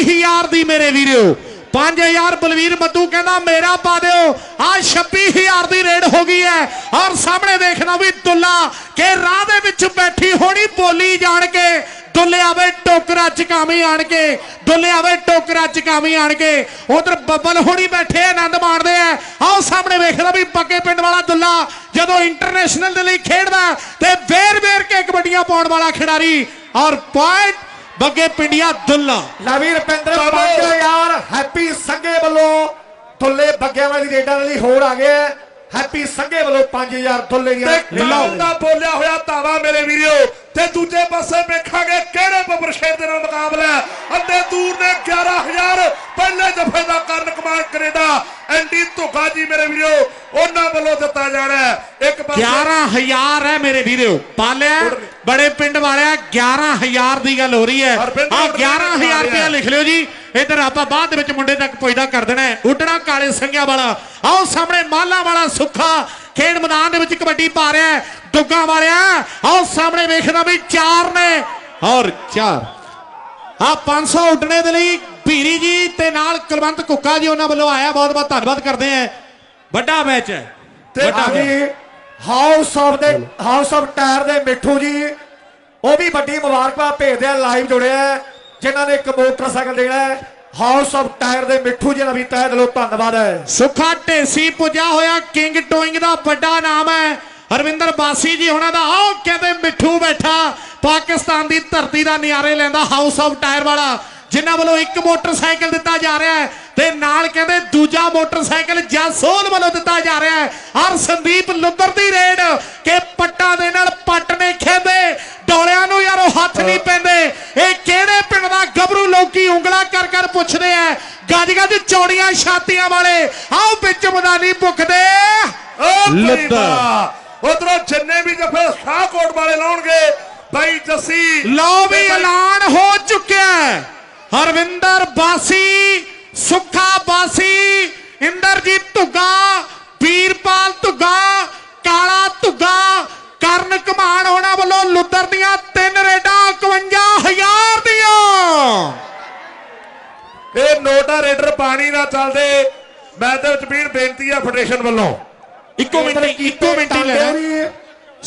26000 ਦੀ ਮੇਰੇ ਵੀਰੋ। 5000 ਬਲਵੀਰ ਮੱਦੂ ਕਹਿੰਦਾ, ਮੇਰਾ ਪਾ ਦਿਓ। ਆ 26000 ਦੀ ਰੇਡ ਹੋ ਗਈ ਹੈ। ਔਰ ਸਾਹਮਣੇ ਦੇਖਣਾ ਵੀ ਦੁੱਲਾ ਕਿ ਰਾਹ ਦੇ ਵਿੱਚ ਬੈਠੀ ਹੋਣੀ ਬੋਲੀ ਜਾਣ ਕੇ। ਦੁੱਲੇ ਟੋਕਰਾ ਚਕਾਵੀਂ ਆਣ ਕੇ। ਦੁੱਲੇ ਟੋਕਰਾ ਚਕਾਵੀਂ ਆਣ ਕੇ। ਉਧਰ ਬੱਬਲ ਹੋਣੀ ਬੈਠੇ ਆਨੰਦ ਮਾਣਦੇ ਆ। ਆਓ ਸਾਹਮਣੇ ਵੇਖਦਾ ਵੀ ਪੱਕੇ ਪਿੰਡ ਵਾਲਾ ਦੁੱਲਾ ਜਦੋਂ ਇੰਟਰਨੈਸ਼ਨਲ ਦੇ ਲਈ ਖੇਡਦਾ ਤੇ ਵੇਰ-ਵੇਰ ਕੇ ਕਬੱਡੀਆਂ ਪਾਉਣ ਵਾਲਾ ਖਿਡਾਰੀ। ਔਰ ਪੁਆਇੰਟ ਬੱਗੇ ਪਿੰਡੀਆ ਦੁੱਲਾ। ਲਵੀ ਰਪਿੰਦਰ ਬਾਬਾ। 5000 ਹੈਪੀ ਸੰਗੇ ਵੱਲੋਂ ਦੁੱਲੇ ਬੱਗਿਆਂ ਵਾਲੀ ਰੇਡਾਂ ਲਈ ਹੋਰ ਆ ਗਿਆ ਹੈਪੀ ਸੰਗੇ ਵੱਲੋਂ 5000 ਦੁੱਲੇ ਦੀਆਂ ਕਾਲ ਦਾ ਬੋਲਿਆ ਹੋਇਆ ਧਾਵਾ ਮੇਰੇ ਵੀਰੋ। ਤੇ ਦੂਜੇ ਪਾਸੇ ਵੇਖਾਂਗੇ ਕਿਹੜੇ ਬੱਬਰ ਸ਼ੇਰ ਦੇ ਨਾਲ ਮੁਕਾਬਲਾ। ਅੱਧੇ ਦੂਰ ਨੇ 11000 ਪਹਿਲੇ ਦਫੇ ਦਾ ਕਰਨ ਕਮਾਂਡ ਕੈਨੇਡਾ ਐਂਡੀ ਧੋਖਾ ਜੀ ਮੇਰੇ ਵੀਰੋ ਉਹਨਾਂ ਵੱਲੋਂ ਦਿੱਤਾ ਜਾਣਾ ਹੈ। ਇੱਕ ਪਾਸੇ 11000 ਹੈ ਮੇਰੇ ਵੀਰੋ। ਪਾਲਿਆ ਬੜੇ ਪਿੰਡ ਵਾਲਿਆ 11000 ਦੀ ਗੱਲ ਹੋ ਰਹੀ ਹੈ। ਆ ਉੱਡਣਾ 11000 ਰੁਪਇਆ ਲਿਖ ਲਿਓ ਜੀ। ਇਧਰ ਆਪਾਂ ਬਾਅਦ ਵਿੱਚ ਮੁੰਡੇ ਤੱਕ ਪੁੱਜਦਾ ਕਰ ਦੇਣਾ। ਉੱਡਣਾ ਕਾਲੇ ਸੰਗਿਆ ਵਾਲਾ। ਆਓ ਸਾਹਮਣੇ ਮਾਲਾ ਵਾਲਾ ਸੁੱਖਾ ਖੇਡ ਮੈਦਾਨ ਦੇ ਵਿੱਚ ਕਬੱਡੀ ਪਾ ਰਿਹਾ ਦੁੱਗਾ ਵਾਲਿਆ ਆਓ ਸਾਹਮਣੇ ਵੇਖਦਾ ਵੀ ਚਾਰ ਨੇ। ਔਰ ਚਾਰ। ਆ 500 ਉੱਡਣੇ ਦੇ ਲਈ ਭੀਰੀ ਜੀ ਤੇ ਨਾਲ ਕੁਲਵੰਤ ਕੁੱਕਾ ਜੀ ਉਹਨਾਂ ਵੱਲੋਂ ਆਇਆ ਬਹੁਤ ਬਹੁਤ ਧੰਨਵਾਦ ਕਰਦੇ ਆ ਵੱਡਾ ਮੈਚ ਹੈ। ਤੇ ਮੈਚ। ਹਾਊਸ ਆਫ ਦੇ ਹਾਊਸ ਆਫ ਟਾਇਰ ਦੇ ਮਿੱਠੂ ਜੀ ਉਹ ਵੀ ਵੱਡੀ ਮੁਬਾਰਕਬਾਦ ਭੇਜਦੇ ਆ ਲਾਈਵ ਜੁੜਿਆ ਜਿਨ੍ਹਾਂ ਨੇ ਇੱਕ ਮੋਟਰਸਾਈਕਲ ਦੇਣਾ ਹੈ। ਹਾਊਸ ਆਫ ਟਾਇਰ ਦੇ ਮਿੱਠੂ ਜੀ ਦਾ ਵੀ ਤਹਿ ਦਿਲੋਂ ਧੰਨਵਾਦ ਹੈ। ਸੁੱਖਾ ਢੇਸੀ ਪੁੱਜਾ ਹੋਇਆ ਕਿੰਗ ਟੋਇੰਗ ਦਾ ਵੱਡਾ ਨਾਮ ਹੈ। ਹਰਵਿੰਦਰ ਬਾਸੀ ਜੀ ਉਹਨਾਂ ਦਾ ਆਓ ਕਹਿੰਦੇ ਮਿੱਠੂ ਬੈਠਾ। ਪਾਕਿਸਤਾਨ ਦੀ ਧਰਤੀ ਦਾ ਨਿਆਰੇ ਲੈਂਦਾ ਹਾਊਸ ਆਫ ਟਾਇਰ ਵਾਲਾ। ਜਿਨ੍ਹਾਂ ਵੱਲੋਂ ਇੱਕ ਮੋਟਰਸਾਈਕਲ ਦਿੱਤਾ ਜਾ ਰਿਹਾ ਹੈ ਤੇ ਨਾਲ ਕਹਿੰਦੇ ਦੂਜਾ ਮੋਟਰਸਾਈਕਲ ਜਸੋਲ ਵੱਲੋਂ ਦਿੱਤਾ ਜਾ ਰਿਹਾ ਹੈ। ਔਰ ਸੰਦੀਪ ਲੁੱਦਰ ਦੀ ਰੇਡ ਕਿ ਪੱਟਾਂ ਦੇ ਨਾਲ ਪੱਟ ਨੇ ਖੇਦੇ ਡੋਲਿਆਂ ਨੂੰ ਯਾਰ ਹੱਥ ਨਹੀਂ ਪੈਂਦੇ। ਇਹ ਕਿਹੜੇ ਪਿੰਡ ਦਾ ਗੱਭਰੂ ਲੋਕੀ ਉਂਗਲਾ ਕਰ ਕਰ ਪੁੱਛਦੇ ਆ। ਗੱਜ ਗੱਜ ਚੌੜੀਆਂ ਛਾਤੀਆਂ ਵਾਲੇ। ਆਓ ਵਿੱਚ ਮੈਦਾਨੀ ਭੁੱਖਦੇ ਲੱਦਾ। ਉਧਰੋਂ ਜਿੰਨੇ ਵੀ ਜਫੇ ਸ਼ਾਹਕੋਟ ਵਾਲੇ ਲਾਉਣਗੇ ਬਾਈ ਜੱਸੀ। ਲਓ ਵੀ ਐਲਾਨ ਹੋ ਚੁੱਕਿਆ ਹੈ। ਹਰਵਿੰਦਰ ਬਾਸੀ ਸੁੱਖਾ ਬਾਸੀ ਇੰਦਰਜੀਤ ਧੁੱਗਾ ਵੀਰਪਾਲ ਧੁੱਗਾ ਕਾਲਾ ਧੁੱਗਾ ਕਰਨ ਕਮਾਨ ਹੋਣਾ ਵੱਲੋਂ ਲੁੱਦਰ ਦੀਆਂ ਤਿੰਨ ਰੇਡਾਂ 51000 ਦੀਆਂ। ਇਹ ਨੋਟਾ ਰੇਡਰ ਪਾਣੀ ਨਾ ਚੱਲਦੇ ਮੈਂ ਤੇ ਵਿੱਚ ਵੀਰ ਬੇਨਤੀ ਆ ਫੈਡਰੇਸ਼ਨ ਵੱਲੋਂ। ਇੱਕੋ ਮਿੰਟ ਇੱਕੋ ਮਿੰਟ ਹੀ ਲੈਣਾ।